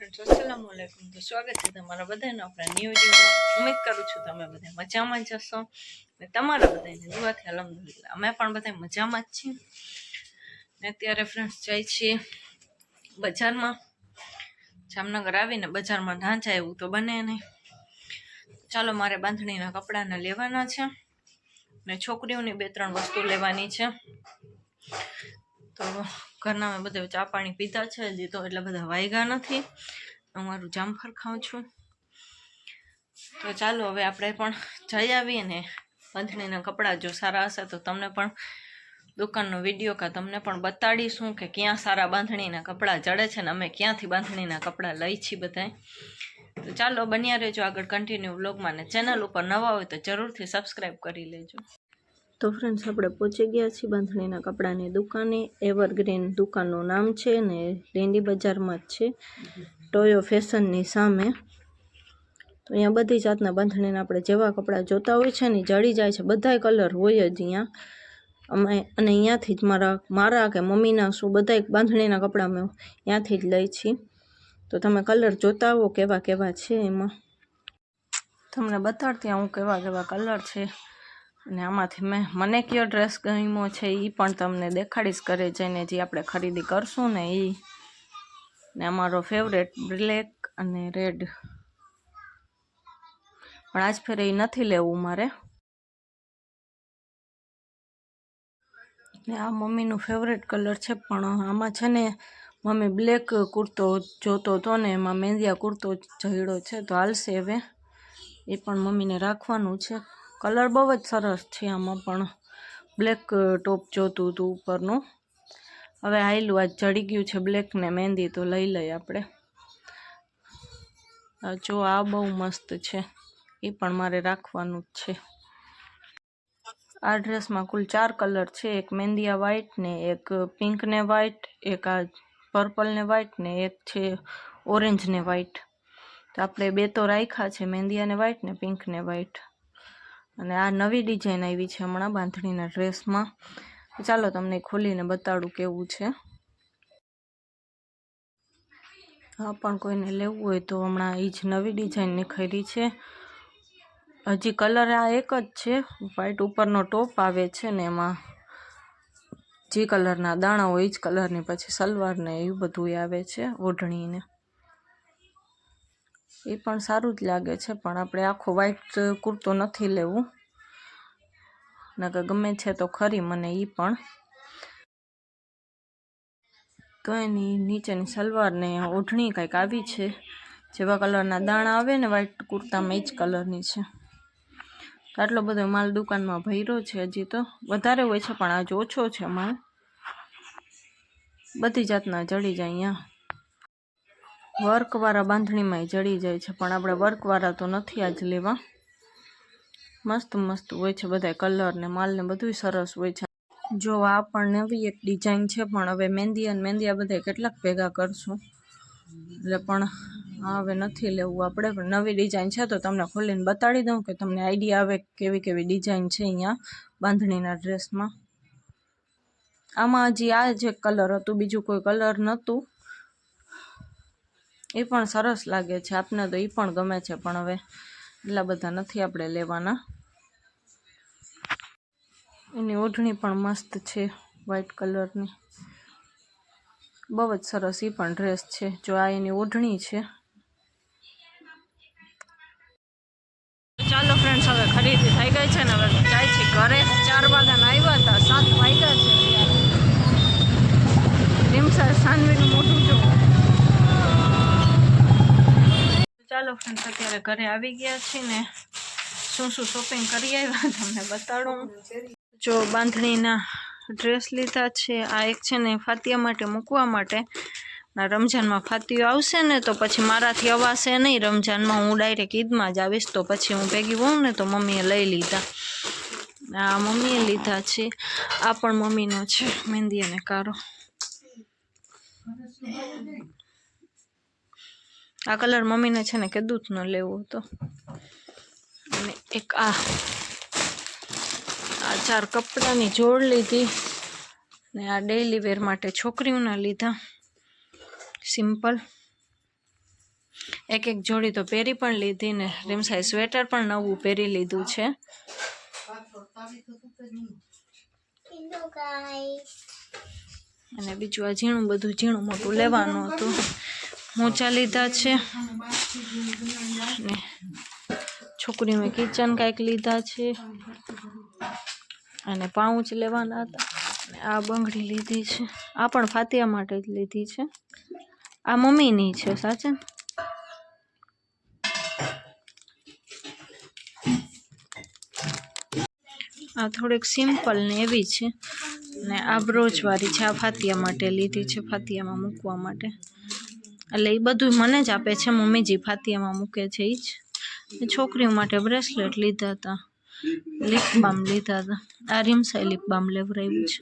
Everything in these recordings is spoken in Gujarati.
ફ્રેન્ડ્સ અસલામ વાલેકુમ તો સ્વાગત છે તમારા બધાને આપણા ન્યૂ જીવનમાં ઉમેદ કરું છું તમે બધા મજામાં જ હશો. ને તમારા બધાને દુઆથી અલહમદુલિલ્લાહ. અમે પણ બધા મજામાં જ છીએ. ને અત્યારે ફ્રેન્ડ્સ જાય છીએ બજારમાં. જામનગર આવીને બજારમાં ના જાય એવું તો બને નહીં. ચાલો, મારે બાંધણીના કપડાને લેવાના છે. ને છોકરીઓની બે ત્રણ વસ્તુ લેવાની છે. તો ઘરના મેં બધે ચા પાણી પીધા છે, હજી તો એટલા બધા વાયગા નથી. હું મારું જામફળ ખાઉં છું. તો ચાલો હવે આપણે પણ જઈ આવીએ ને બંધણીના કપડાં જો સારા હશે તો તમને પણ દુકાનનો વીડિયો કા તમને પણ બતાડીશું કે ક્યાં સારા બાંધણીના કપડાં જડે છે ને અમે ક્યાંથી બાંધણીના કપડાં લઈ છીએ બધાય. તો ચાલો બન્યા રહેજો આગળ કન્ટિન્યુ વ્લોગમાં ને ચેનલ ઉપર નવા હોય તો જરૂરથી સબસ્ક્રાઈબ કરી લેજો. તો ફ્રેન્ડ્સ આપણે પહોંચી ગયા છીએ બાંધણીના કપડાની દુકાને. એવરગ્રીન દુકાનનું નામ છે ને લેન્ડી બજારમાં જ છે. ટોયો ફેશનની સામે. તો અહીંયા બધી જાતના બાંધણીના આપણે જેવા કપડાં જોતા હોય છે ને જડી જાય છે, બધાય કલર હોય જ અહીંયા. અમે અને અહીંયાથી જ મારા મારા કે મમ્મીના શું બધાય બાંધણીના કપડાં અમે ત્યાંથી જ લઈ છીએ. તો તમે કલર જોતા હો કેવા કેવા છે એમાં. તમને બતાડતી હું કેવા કેવા કલર છે. અને આમાંથી મેં મને કયો ડ્રેસ ગમ્યો છે એ પણ તમને દેખાડીશ કરે જઈને જે આપણે ખરીદી કરશું ને એ ને અમારો ફેવરેટ બ્લેક અને રેડ પણ આજ ફેર એ નથી લેવું મારે. ને આ મમ્મીનું ફેવરેટ કલર છે, પણ આમાં છે ને મમ્મી બ્લેક કુર્તો જોતો હતો ને એમાં મેંદિયા કુર્તો જડ્યો છે, તો હાલશે હવે. એ પણ મમ્મીને રાખવાનું છે. કલર બહુ જ સરસ છે આમાં પણ. બ્લેક ટોપ જોતું હતું ઉપરનું. હવે આયલું આજ ચડી ગયું છે બ્લેકને મહેંદી, તો લઈ લઈએ આપણે. જો, આ બહુ મસ્ત છે. એ પણ મારે રાખવાનું જ છે. આ ડ્રેસમાં કુલ ચાર કલર છે. એક મહેંદીયા વ્હાઈટ ને, એક પિંક ને વ્હાઈટ એક આ પર્પલ ને વ્હાઈટ ને, એક છે ઓરેન્જ ને વ્હાઈટ તો આપણે બે તો રાખ્યા છે મહેંદિયા ને વ્હાઈટ ને પિંક ને વ્હાઈટ અને આ નવી ડિઝાઇન આવી છે હમણાં બાંધણીના ડ્રેસમાં. ચાલો તમને ખોલીને બતાડું કેવું છે. હા, પણ કોઈને લેવું હોય તો હમણાં એ જ નવી ડિઝાઇન નીકળી છે. હજી કલર આ એક જ છે. વ્હાઇટ ઉપરનો ટોપ આવે છે ને એમાં જે કલરના દાણા હોય એ જ કલરની, પછી સલવારને એવું બધું આવે છે, ઓઢણીને. એ પણ સારું જ લાગે છે, પણ આપણે આખો વ્હાઈટ કુર્તો નથી લેવું. નકર ગમે છે તો ખરી મને એ પણ. કંઈ નહીં, નીચેની સલવાર ને ઓઢણી કંઈક આવી છે. જેવા કલરના દાણા આવે ને વ્હાઈટ કુર્તામાં એ જ કલરની છે. આટલો બધો માલ દુકાનમાં ભર્યો છે હજી તો. વધારે હોય છે, પણ આજ ઓછો છે માલ. બધી જાતના જડી જાય અહીંયા. વર્કવાળા બાંધણીમાં જડી જાય છે, પણ આપણે વર્કવાળા તો નથી આજ લેવા. મસ્ત મસ્ત હોય છે બધા કલર ને માલ ને બધું સરસ હોય છે. જો આ પણ નવી એક ડિઝાઇન છે, પણ હવે મહેંદી અને મહેંદી આ બધા કેટલાક ભેગા કરશું. એટલે પણ હવે નથી લેવું આપણે, પણ નવી ડિઝાઇન છે તો તમને ખોલીને બતાડી દઉં કે તમને આઈડિયા આવે કેવી કેવી ડિઝાઇન છે અહીંયા બાંધણીના ડ્રેસમાં. આમાં હજી આ જ કલર હતું, બીજું કોઈ કલર નહોતું એ પણ સરસ લાગે છે. આપને તો એ પણ ગમે છે, પણ હવે એટલા બધા નથી આપણે લેવાના. એની ઓઢણી પણ મસ્ત છે વ્હાઈટ કલરની બહુ જ સરસ એ પણ ડ્રેસ છે. જો આ એની ઓઢણી છે. ચાલો ફ્રેન્ડ્સ હવે ખરીદી થઈ ગઈ છે ને હવે જાય છે ઘરે. ચાર વાગ્યાના આવ્યા હતા, સાત વાગ્યા છે. સાનવીનું મોટું જો ચાલો ફ્રેન્ડ્સ અત્યારે ઘરે આવી ગયા છીએ ને શું શું શોપિંગ કરી આવ્યા તમને બતાડું. જો બાંધણીના ડ્રેસ લીધા છે, આ એક છે ને ફાતિયા માટે મૂકવા માટે. રમજાનમાં ફાતિયો આવશે ને તો પછી મારાથી અવાશે નહીં. રમજાનમાં હું ડાયરેક્ટ ઈદમાં જ આવીશ તો પછી હું ભેગી હોઉં ને તો મમ્મીએ લઈ લીધા. આ મમ્મીએ લીધા છે. આ પણ મમ્મીનો છે, મહેંદી અને કારો. આ કલર મમ્મીને છે ને કે દૂધ ન લેવું હતો. અને એક આ આ ચાર કપડાની જોડ લીધી. ને આ ડેઈલી વેર માટે છોકરીઓના લીધા. સિમ્પલ એક એક જોડી તો પહેરી પણ લીધી ને રીમસાઈ સ્વેટર પણ નવું પહેરી લીધું છે. અને બીજું આ ઝીણું બધું ઝીણું મોટું લેવાનું હતું. મોજા લીધા છે. છોકરીઓએ કિચન કાંઈક લીધા છે. અને પાઉચ લેવાના હતા. આ બંગડી લીધી છે. આ પણ ફાતિયા માટે જ લીધી છે. આ મમ્મીની છે, સાચે? આ થોડીક સિમ્પલ ને એવી છે. ને આ બ્રોચવાળી છે. આ ફાતિયા માટે લીધી છે. ફાતિયામાં મૂકવા માટે. એટલે એ બધું મને જ આપે છે. મમ્મીજી ફાતિયામાં મૂકે છે એ જ. છોકરીઓ માટે બ્રેસલેટ લીધા હતા. લીપ બામ લીધા હતા. આ રીમસાઈ લીપ બામ લેવરાવ્યું છે.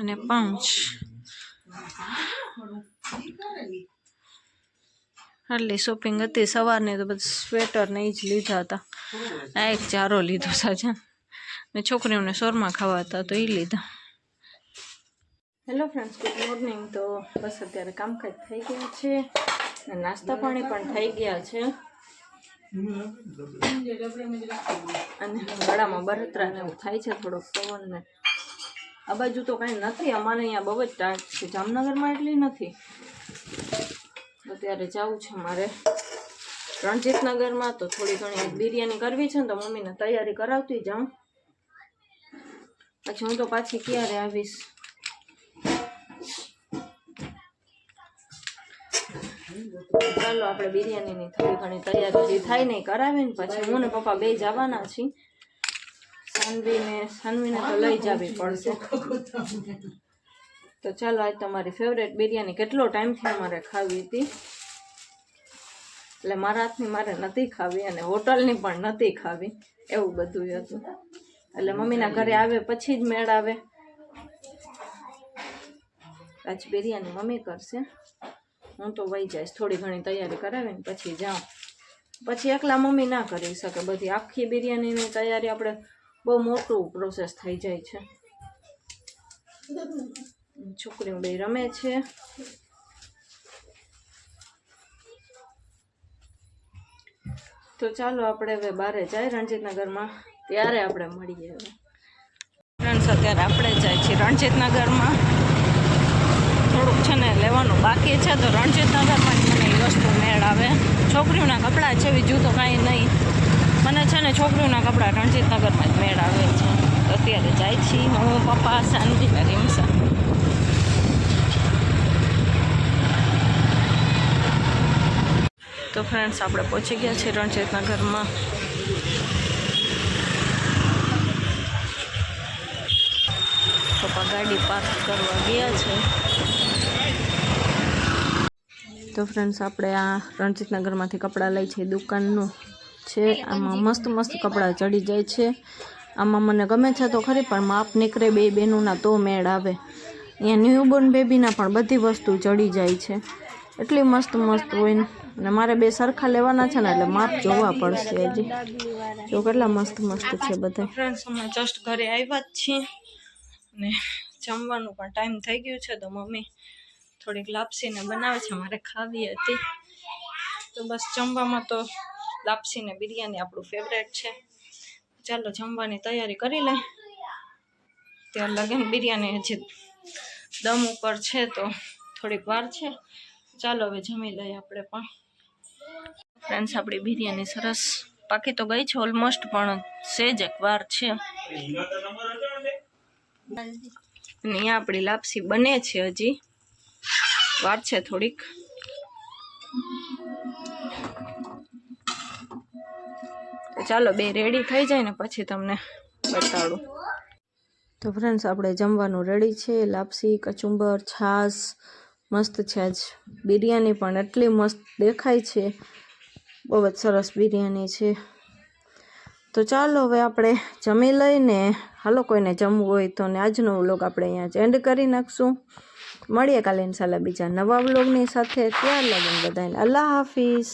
અને પાઉચ આટલી શોપિંગ હતી સવારની તો બધું સ્વેટર ને એ જ લીધા હતા. આ એક ચારો લીધો સાજા ને છોકરીઓને શોરમાં ખાવા હતા તો એ લીધા. હેલો ફ્રેન્ડ્સ ગુડ મોર્નિંગ તો બસ અત્યારે કામકાજ થઈ ગયા છે ને નાસ્તા પાણી પણ થઈ ગયા છે. અને ગળામાં બરતરા ને એવું થાય છે થોડોક પવન ને. આ બાજુ તો કાંઈ નથી, અમારે અહીંયા બહુ જ ટાટ છે. જામનગરમાં એટલી નથી. અત્યારે જવું છે મારે રણજીતનગરમાં તો થોડી ઘણી બિરયાની કરવી છે ને તો મમ્મીને તૈયારી કરાવતી જાઉં. પછી હું તો પાછી ક્યારે આવીશ. ચાલો, આપણે બિરયાનીની થોડી ઘણી તૈયારી થાય નહીં, કરાવીને પછી હું ને પપ્પા બે જવાના છીએ. સાનવીને સાનવીને તો લઈ જવી પડશે. તો ચાલો, આજ તમારી ફેવરેટ બિરયાની. કેટલો ટાઈમથી અમારે ખાવી હતી? એટલે મારા હાથની મારે નથી ખાવી અને હોટલની પણ નથી ખાવી. એવું બધું હતું. એટલે મમ્મીના ઘરે આવે, પછી જ મેળ આવે. આજ બિરયાની મમ્મી કરશે. હું તો વહી જઈશ, થોડી ઘણી તૈયારી કરાવીને પછી જાઉં. પછી એકલા મમ્મી ના કરી શકે, બધી આખી બિરયાનીની તૈયારી આપણે બહુ મોટું પ્રોસેસ થઈ જાય છે. છોકરીઓ બે રમે છે. તો ચાલો આપણે હવે બારે જાય રણજીતનગરમાં, ત્યારે આપણે મળીએ હવે. ફ્રેન્ડ્સ અત્યારે આપણે જાય છીએ રણજીતનગરમાં. થોડુંક છે ને લેવાનું બાકી છે તો રણજીતનગરમાં જ મને એ વસ્તુ મેળ આવે છોકરીઓના કપડાં છે, બીજું તો કાંઈ નહીં. મને છે ને છોકરીઓના કપડાં રણજીતનગરમાં જ મેળ આવે છે. તો અત્યારે જાય છીએ હું, પપ્પા શાંતિ રીમસા તો ફ્રેન્ડ્સ આપણે પહોંચી ગયા છીએ રણજીતનગરમાં પપ્પા ગાડી પાર્ક કરવા ગયા છે. તો ફ્રેન્ડ્સ આપણે આ રણજીતનગરમાંથી કપડાં લઈ છે. દુકાનનું છે. આમાં મસ્ત મસ્ત કપડાં ચડી જાય છે. આમાં મને ગમે છે તો ખરી, પણ માપ નીકળે બે બહેનોના તો મેળ આવે. અહીંયા ન્યૂબોર્ન બેબીના પણ બધી વસ્તુ ચડી જાય છે. એટલી મસ્ત મસ્ત હોય. ને અને મારે બે સરખા લેવાના છે ને, એટલે માપ જોવા પડશે હજી. જો કેટલા મસ્ત મસ્ત છે બધા ફ્રેન્ડ્સ અમે જસ્ટ ઘરે આવ્યા જ છીએ. ને જમવાનું પણ ટાઈમ થઈ ગયો છે તો મમ્મી થોડીક લાપસીને બનાવે છે, મારે ખાવી હતી. તો બસ જમવામાં તો લાપસીને બિરયાની આપણું ફેવરેટ છે. ચાલો જમવાની તૈયારી કરી લઈ ત્યાં લગન બિરયાની હજી દમ ઉપર છે તો થોડીક વાર છે. ચાલો હવે જમી લઈએ આપણે પણ. ફ્રેન્ડ્સ આપણી બિરયાની સરસ પાકી તો ગઈ છે ઓલમોસ્ટ પણ સેજ એક વાર છે. અને અહીંયા આપણી લાપસી બને છે હજી. વાર છે થોડીક. ચાલો બે રેડી થઈ જાય ને પછી તમને બતાડું. તો ફ્રેન્ડ્સ આપણે જમવાનું રેડી છે. લાપસી, કચુંબર, છાશ, મસ્ત છે આજ. બિરયાની પણ એટલી મસ્ત દેખાય છે. બહુ જ સરસ બિરયાની છે. તો ચાલો હવે આપણે જમી લઈને, હાલો કોઈને જમવું હોય તો ને આજનો વ્લોગ આપણે અહીંયા જ એન્ડ કરી નાખશું. મળીએ કાલે ઇન્શાલ્લાહ બીજા નવા બ્લોગની સાથે. ત્યાર લગન બધાને અલ્લાહ હાફિઝ.